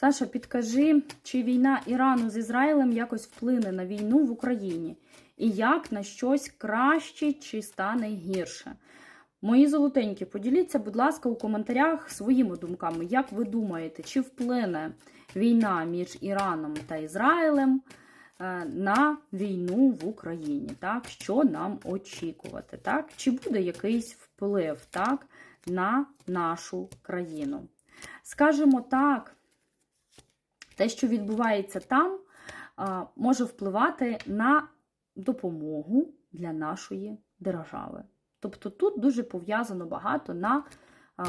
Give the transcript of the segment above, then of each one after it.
Саша, підкажи, чи війна Ірану з Ізраїлем якось вплине на війну в Україні? І як на щось краще чи стане гірше? Мої золотенькі, поділіться, будь ласка, у коментарях своїми думками. Як ви думаєте, чи вплине війна між Іраном та Ізраїлем е, на війну в Україні? Так? Що нам очікувати? Так? Чи буде якийсь вплив так, на нашу країну? Скажімо так, те, що відбувається там, може впливати на допомогу для нашої держави. Тобто тут дуже пов'язано багато на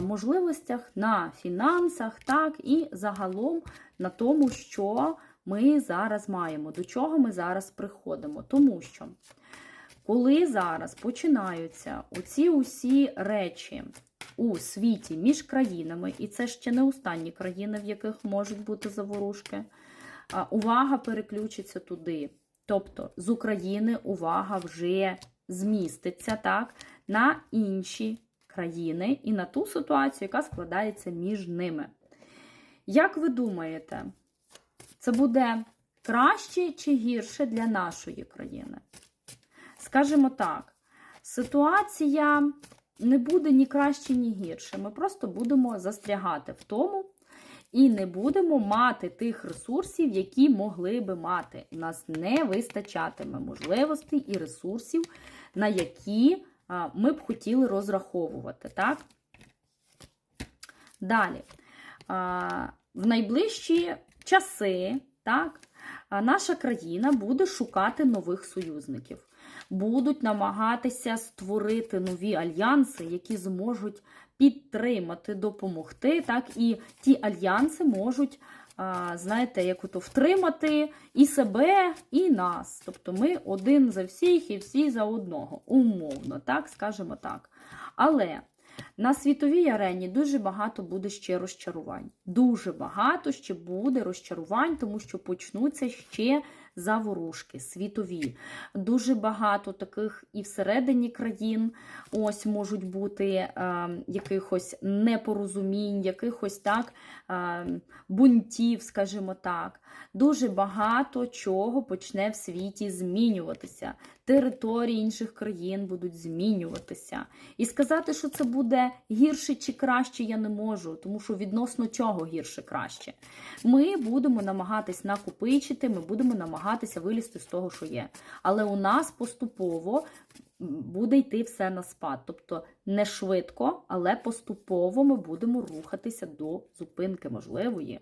можливостях, на фінансах, так, і загалом на тому, що ми зараз маємо, до чого ми зараз приходимо. Тому що, коли зараз починаються оці усі речі у світі між країнами, і це ще не останні країни, в яких можуть бути заворушки, увага переключиться туди. Тобто з України увага вже зміститься так, на інші країни і на ту ситуацію, яка складається між ними. Як ви думаєте, це буде краще чи гірше для нашої країни? Скажімо так, ситуація не буде ні краще, ні гірше. Ми просто будемо застрягати в тому і не будемо мати тих ресурсів, які могли би мати. У нас не вистачатиме можливостей і ресурсів, на які ми б хотіли розраховувати. Так? Далі. В найближчі часи, так, наша країна буде шукати нових союзників будуть намагатися створити нові альянси, які зможуть підтримати, допомогти. Так, і ті альянси можуть, знаєте, як то втримати і себе, і нас. Тобто ми один за всіх і всі за одного. Умовно, так, скажемо так. Але. На світовій арені дуже багато буде ще розчарувань. Дуже багато ще буде розчарувань, тому що почнуться ще заворушки світові. Дуже багато таких і всередині країн ось можуть бути е, якихось непорозумінь, якихось так е, бунтів, скажімо так. Дуже багато чого почне в світі змінюватися. Території інших країн будуть змінюватися. І сказати, що це буде гірше чи краще, я не можу, тому що відносно чого гірше краще. Ми будемо намагатись накопичити, ми будемо намагатися вилізти з того, що є. Але у нас поступово буде йти все на спад. Тобто не швидко, але поступово ми будемо рухатися до зупинки можливої.